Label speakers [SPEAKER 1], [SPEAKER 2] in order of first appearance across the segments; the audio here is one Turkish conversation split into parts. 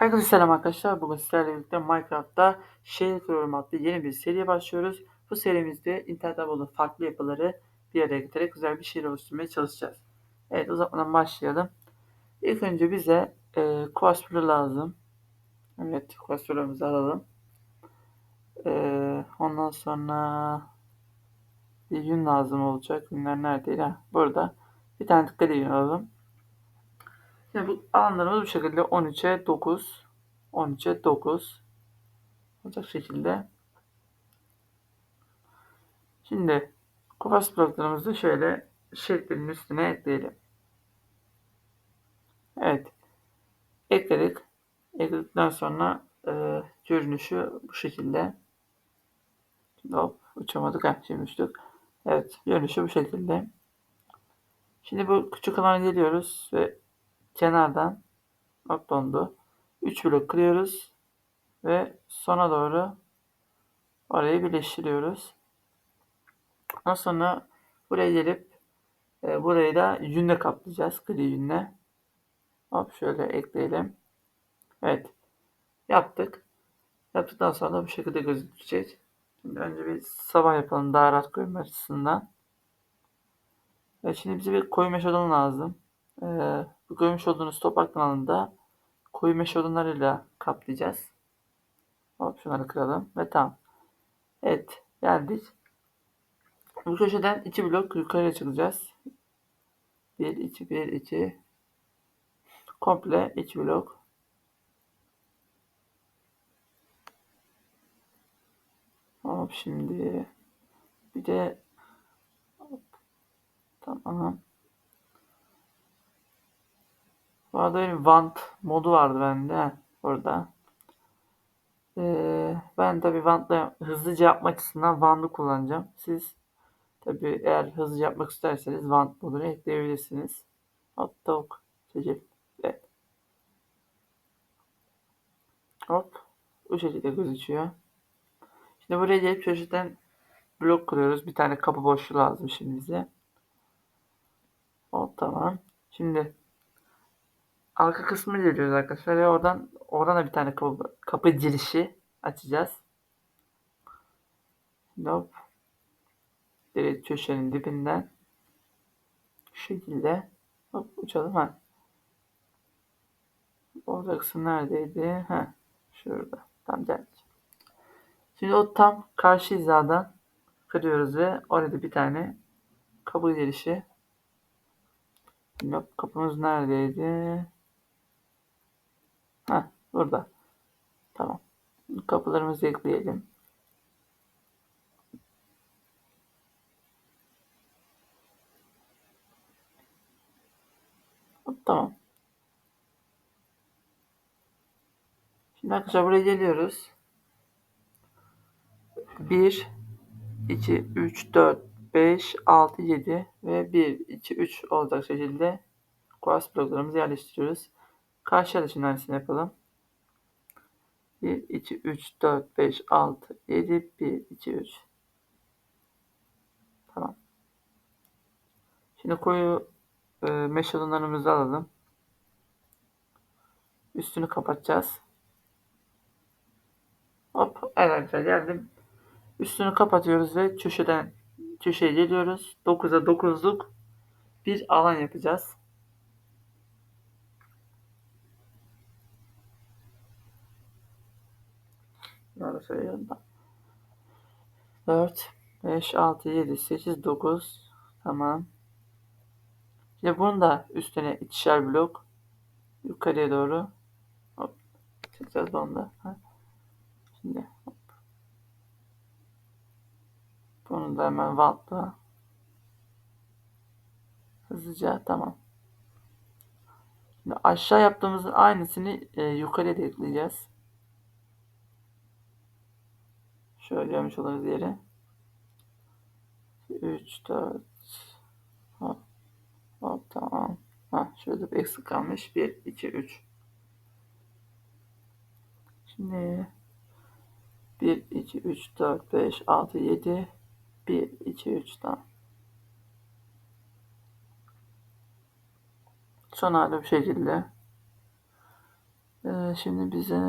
[SPEAKER 1] Herkese selam arkadaşlar. Bugün sizlerle birlikte Minecraft'ta şehir kuruyorum adlı yeni bir seriye başlıyoruz. Bu serimizde internette bulunan farklı yapıları bir araya getirerek güzel bir şehir oluşturmaya çalışacağız. Evet uzatmadan başlayalım. İlk önce bize e, Quartz lazım. Evet Quartz alalım. E, ondan sonra bir yün lazım olacak. Yünler neredeydi? Ha, burada. Bir tane de yün alalım. Şimdi bu alanlarımız bu şekilde 13'e 9 13'e 9 olacak şekilde. Şimdi kupas bloklarımızı şöyle şeklinin üstüne ekleyelim. Evet. Ekledik. Ekledikten sonra e, görünüşü bu şekilde. Şimdi hop uçamadık. Heh, şimdi uçtuk. Evet. Görünüşü bu şekilde. Şimdi bu küçük alana geliyoruz ve kenardan bak dondu. 3 blok kırıyoruz ve sona doğru orayı birleştiriyoruz. Ondan sonra buraya gelip e, burayı da yünle kaplayacağız. Gri yünle. Hop şöyle ekleyelim. Evet. Yaptık. Yaptıktan sonra da bu şekilde gözükecek. Şimdi önce bir sabah yapalım daha rahat koyma açısından. Evet, şimdi bize bir koyu meş lazım. Ee, bu görmüş olduğunuz toprak alanında koyu meş odunlarıyla kaplayacağız. Hop şunları kıralım ve tamam. Evet geldik. Bu köşeden iki blok yukarıya çıkacağız. 1, 2, 1, 2. Komple iki blok. Hop şimdi bir de tamam. Bu arada bir want modu vardı bende orada. Ee, ben tabi wantla hızlıca yapmak açısından wand'ı kullanacağım. Siz tabi eğer hızlıca yapmak isterseniz want modunu ekleyebilirsiniz. Hop tavuk çocuk. Evet. Hop. Bu şekilde gözüküyor. Şimdi buraya gelip çeşitten blok kuruyoruz. Bir tane kapı boşluğu lazım şimdi bize. Hop tamam. Şimdi arka kısmı geliyoruz arkadaşlar ve oradan oradan da bir tane kapı, kapı girişi açacağız. Hop. Direkt köşenin dibinden şu şekilde hop uçalım ha. Orada kısım neredeydi? Ha, şurada. Tam geldik. Şimdi o tam karşı hizadan kırıyoruz ve orada bir tane kapı girişi. Yok kapımız neredeydi? Ha burada. Tamam. Kapılarımızı ekleyelim. Tamam. Şimdi arkadaşlar buraya geliyoruz. 1 2 3 4 5 6 7 ve 1 2 3 olacak şekilde kuas bloklarımızı yerleştiriyoruz. Karşı yarışın aynısını yapalım. 1, 2, 3, 4, 5, 6, 7, 1, 2, 3. Tamam. Şimdi koyu e, mesh alanlarımızı alalım. Üstünü kapatacağız. Hop. Arkadaşlar geldim. Üstünü kapatıyoruz ve köşeden köşeye geliyoruz. 9'a 9'luk bir alan yapacağız. Nerede sayıyorum da. 4, 5, 6, 7, 8, 9. Tamam. Şimdi bunu da üstüne ikişer blok yukarıya doğru hop çıkacağız onu da. Ha. Şimdi hop. Bunu da hemen vantla hızlıca tamam. Şimdi aşağı yaptığımızın aynısını e, yukarıya da ekleyeceğiz. Şöyle görmüş olduğunuz yeri. 3, 4 hop, hop tamam. Ha, şurada bir eksik kalmış. 1, 2, 3. Şimdi 1, 2, 3, 4, 5, 6, 7 1, 2, 3 tamam. Son hali bu şekilde. Ee, şimdi bize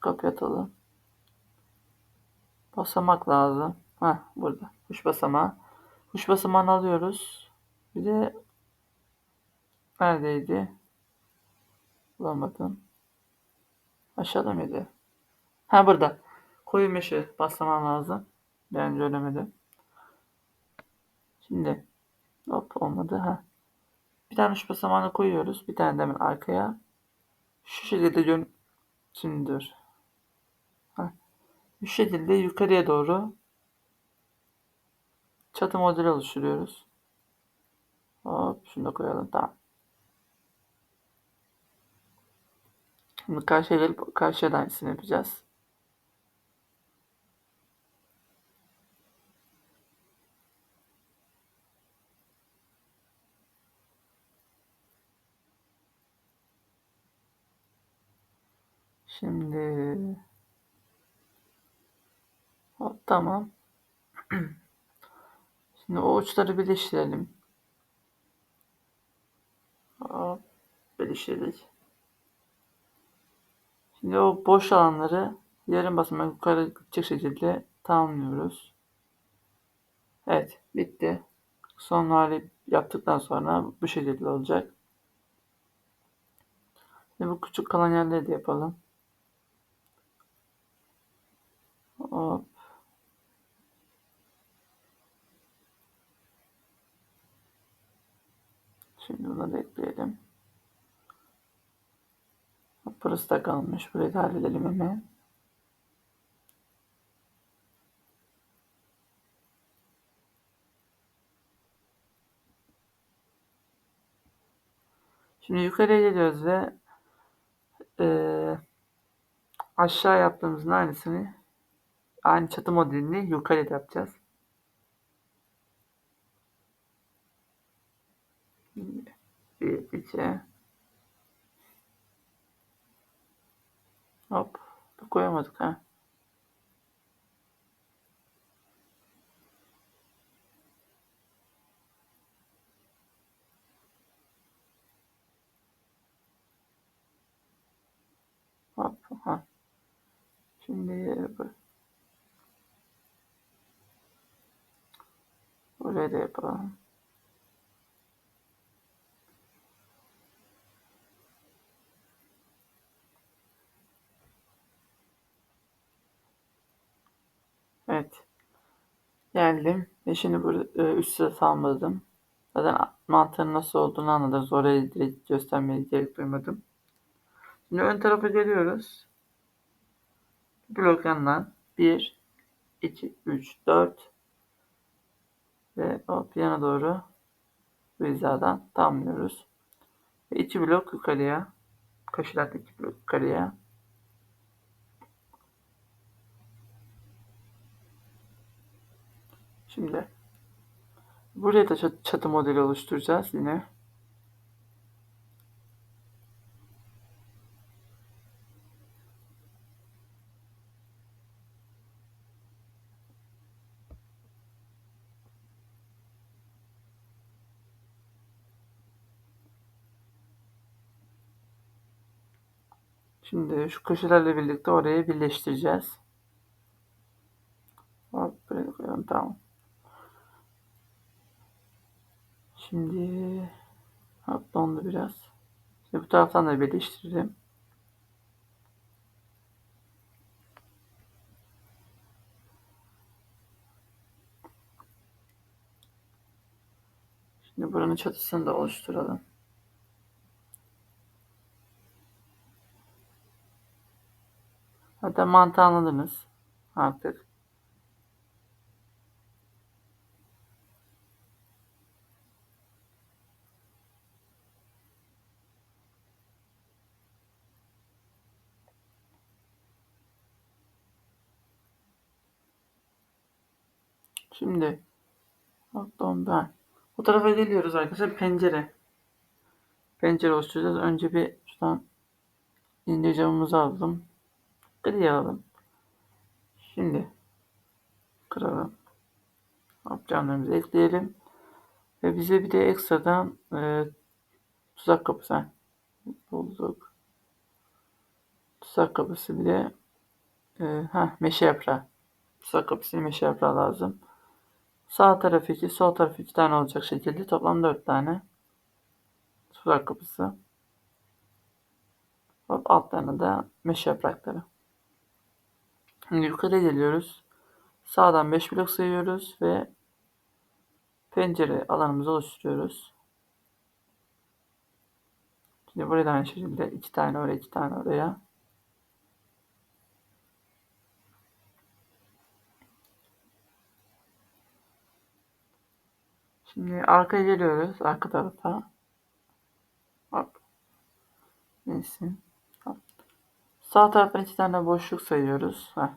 [SPEAKER 1] kapı atalım. Basamak lazım. Ha burada. Kuş basamağı. Kuş basamağını alıyoruz. Bir de neredeydi? Bulamadım. Aşağıda mıydı? Ha burada. Koyu meşe basamağı lazım. Ben göremedim. Şimdi hop olmadı. Ha. Bir tane şu basamağını koyuyoruz. Bir tane de hemen arkaya. Şu şekilde yön... Şimdi dur. Bu şekilde yukarıya doğru çatı modeli oluşturuyoruz. Hop şunu da koyalım. Tamam. Şimdi karşıya gelip karşıya da aynısını yapacağız. Şimdi tamam. Şimdi o uçları birleştirelim. Hop birleştirdik. Şimdi o boş alanları yarım basamak yukarı gidecek şekilde tamamlıyoruz. Evet bitti. Son hali yaptıktan sonra bu şekilde olacak. Şimdi bu küçük kalan yerleri de yapalım. Hop. Şimdi bunu da ekleyelim. Burası da kalmış. Burayı da halledelim hemen. Şimdi yukarıya geliyoruz ve e, aşağı yaptığımızın aynısını aynı çatı modelini yukarıda yapacağız. Bir, iki. Hop. Koyamadık ha. Hop. Ha. Şimdi bu. Buraya da yapalım. Evet. Geldim. Ve şimdi burada üst sıra salmadım. Zaten mantığın nasıl olduğunu anladınız. Orayı direkt göstermeye gerek duymadım. Şimdi ön tarafa geliyoruz. Blok yandan 1, 2, 3, 4 ve hop yana doğru bu hizadan tamamlıyoruz. Ve iki blok yukarıya kaşılattı iki blok yukarıya Şimdi buraya da çatı modeli oluşturacağız yine. Şimdi şu köşelerle birlikte oraya birleştireceğiz. Hop buraya koyalım tamam. Şimdi hop dondu biraz. Şimdi bu taraftan da birleştirelim. Şimdi buranın çatısını da oluşturalım. Zaten mantığı anladınız artık. Şimdi pardon ben. Bu tarafa geliyoruz arkadaşlar. Pencere. Pencere oluşturacağız. Önce bir şuradan ince camımızı aldım. Gri alalım. Şimdi kıralım. Hop camlarımızı ekleyelim. Ve bize bir de ekstradan e, tuzak kapısı bulduk. Tuzak kapısı bir de e, ha meşe yaprağı. Tuzak kapısının meşe yaprağı lazım. Sağ tarafı 2, sol tarafı 2 tane olacak şekilde toplam 4 tane. Tuzak kapısı. Hop altlarına da meşe yaprakları. Şimdi yukarı geliyoruz. Sağdan 5 blok sayıyoruz ve pencere alanımızı oluşturuyoruz. Şimdi buraya da aynı şekilde 2 tane oraya 2 tane oraya. Şimdi arkaya geliyoruz. Arka tarafa. Hop. Hop. Sağ taraftan iki tane boşluk sayıyoruz. Heh.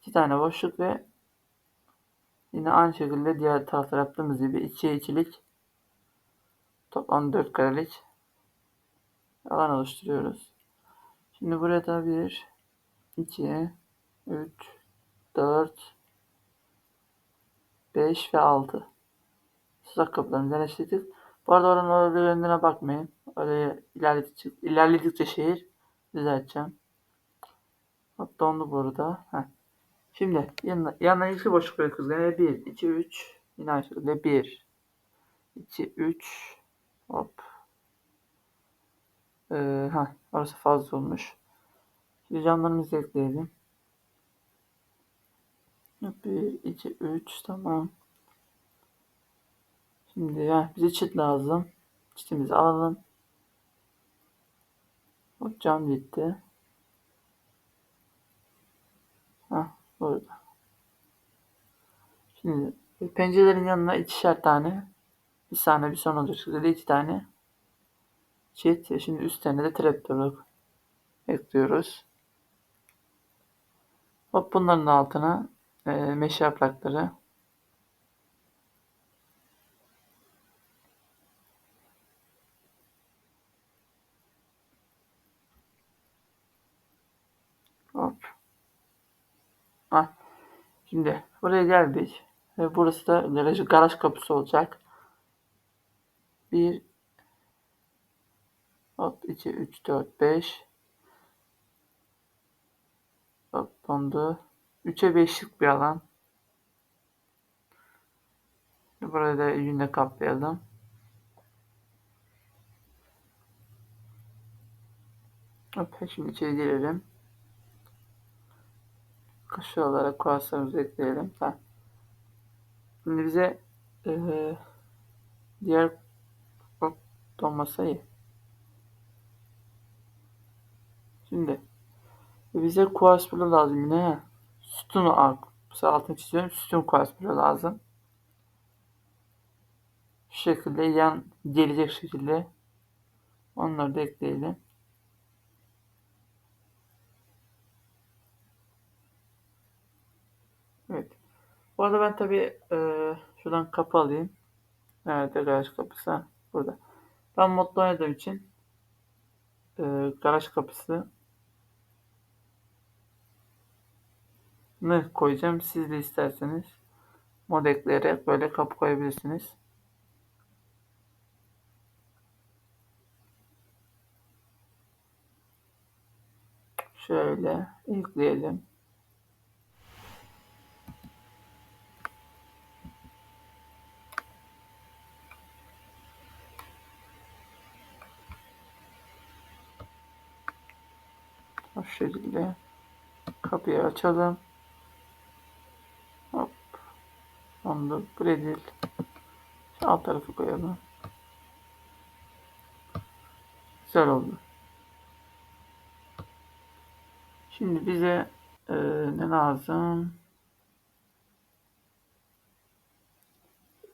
[SPEAKER 1] İki tane boşluk ve yine aynı şekilde diğer tarafta yaptığımız gibi ikiye ikilik toplam 4 karelik alan oluşturuyoruz. Şimdi buraya da 1, 2, 3, 4, 5 ve 6 tuzak kapılarını yerleştirdik. Bu arada oranın orada yönlerine bakmayın. Oraya ilerledikçe, ilerledikçe şehir düzelteceğim. Hop dondu burada. Heh. Şimdi yanına, yanına iki boşluk bırakıyoruz. Yani 1, 2, 3. Yine aynı şekilde 1, 2, 3. Hop. Ee, ha, orası fazla olmuş. Şimdi camlarımızı ekleyelim. 1, 2, 3. Tamam. Şimdi ya bize çit lazım. Çitimizi alalım. Hop cam gitti. Ha burada. Şimdi pencerelerin yanına ikişer tane bir saniye bir son olacak şekilde iki tane çit. Şimdi üstlerine de trapdoor ekliyoruz. Hop bunların altına e, meşe yaprakları Hop. Ah. Şimdi buraya geldik. Ve burası da garaj, garaj kapısı olacak. 1 Hop 2 3 4 5 Hop dondu. 3'e 5'lik bir alan. Burayı da yünle kaplayalım. Hop şimdi içeri girelim. Şu olarak kuaslarımızı ekleyelim. Ha. Şimdi bize e, diğer donmasa. Şimdi bize kuars bulu lazım yine. Bu altını çiziyorum. Sütun kuars bulu lazım. Şu şekilde yan gelecek şekilde onları da ekleyelim. Evet. Bu arada ben tabi e, şuradan kapı alayım. Nerede garaj kapısı? Burada. Ben modda oynadığım için e, garaj kapısı ne koyacağım. Siz de isterseniz mod ekleyerek böyle kapı koyabilirsiniz. Şöyle ekleyelim. Bu şekilde kapıyı açalım. Hop. Onu değil. Şu alt tarafı koyalım. Güzel oldu. Şimdi bize e, ne lazım?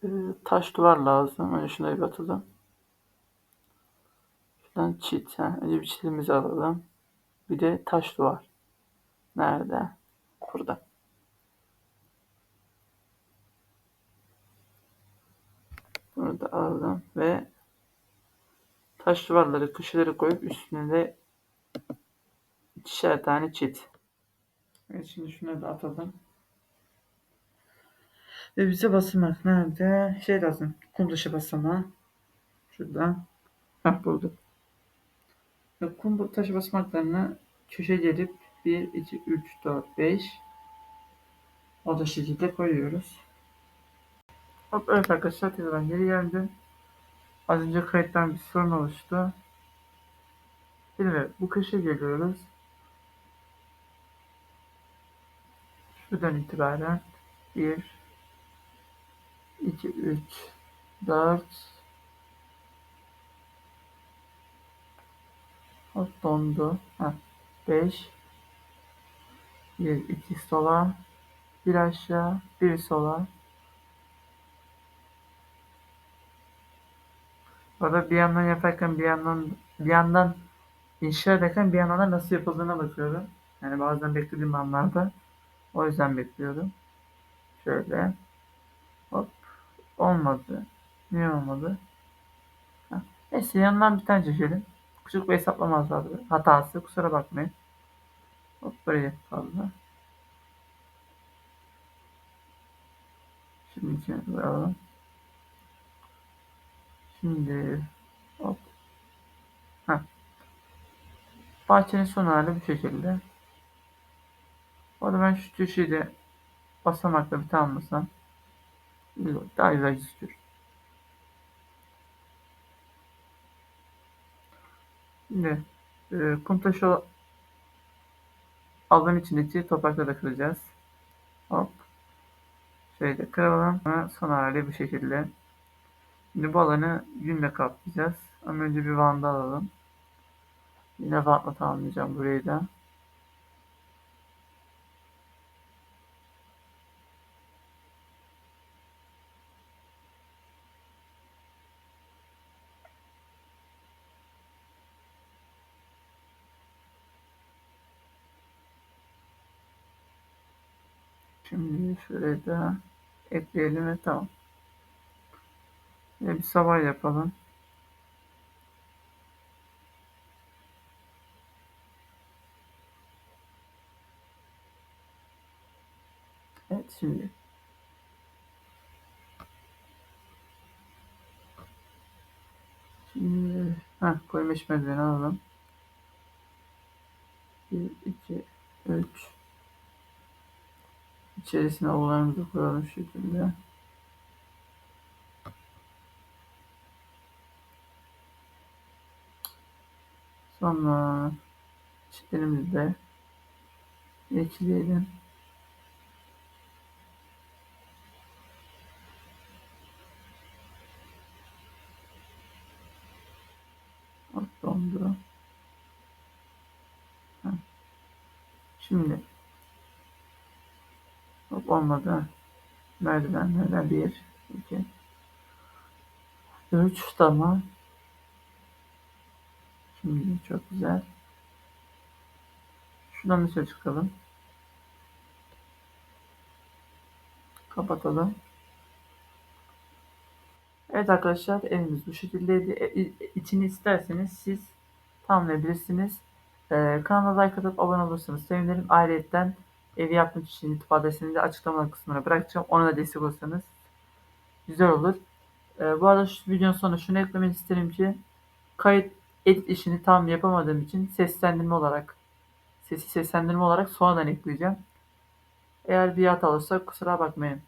[SPEAKER 1] E, taş duvar lazım. Önce şuna bir atalım. Şuradan çit. Ha. Önce bir çitimizi alalım. Bir de taş duvar. Nerede? Burada. Bunu da alalım ve taş duvarları köşeleri koyup üstüne de ikişer tane çit. Evet şimdi şunu da atalım. Ve bize basamak nerede? Şey lazım. Kum dışı basamağı. Şurada. Hah bulduk. Kum taşı basamaklarını köşe gelip 1, 2, 3, 4, 5 o da şekilde koyuyoruz. Hop evet arkadaşlar tekrardan geri geldim. Az önce kayıttan bir sorun oluştu. Şimdi bu köşe geliyoruz. Şuradan itibaren 1, 2, 3, 4, Hop dondu. Ha, 5, 1, 2 sola, bir aşağı, bir sola. Orada bir yandan yaparken bir yandan bir yandan inşa ederken bir yandan da nasıl yapıldığına bakıyorum. Yani bazen beklediğim anlarda. O yüzden bekliyorum. Şöyle. Hop. Olmadı. Niye olmadı? Ha. Neyse yanından bir tane çekelim. Küçük bir hesaplamaz vardı. Hatası. Kusura bakmayın. Hop buraya fazla. Şimdi içine koyalım. Şimdi hop. Heh. Bahçenin son hali bu şekilde. Orada ben şu köşeyi de basamakla bir tamamlasam daha güzel gözükür. Şimdi e, kum taşı alanın içindeki toprakları kıracağız. Hop. Şöyle kıralım. Son hali bu şekilde. Şimdi bu alanı günle kaplayacağız. Ama önce bir vanda alalım. Yine vantla tamamlayacağım burayı da. Şimdi şuraya da ekleyelim ve tamam. Yine bir sabah yapalım. Evet şimdi. Şimdi heh, koymuş merdiveni alalım. 1, 2, 3 İçerisine ovalarımızı koyalım şu şekilde. Sonra çiftlerimizi de ekleyelim. Hop dondu. Şimdi olmadı. Merdivenlerden bir, iki, üç tamam. Şimdi çok güzel. Şuradan dışarı çıkalım. Kapatalım. Evet arkadaşlar evimiz bu şekildeydi. E, içini isterseniz siz tamamlayabilirsiniz. Ee, kanala like atıp abone olursanız sevinirim. Ayrıca evi yapmak için YouTube adresini de açıklama kısmına bırakacağım. Ona da destek olursanız güzel olur. Ee, bu arada şu videonun sonunda şunu eklemek isterim ki kayıt edit işini tam yapamadığım için seslendirme olarak sesi seslendirme olarak sonradan ekleyeceğim. Eğer bir hata olursa kusura bakmayın.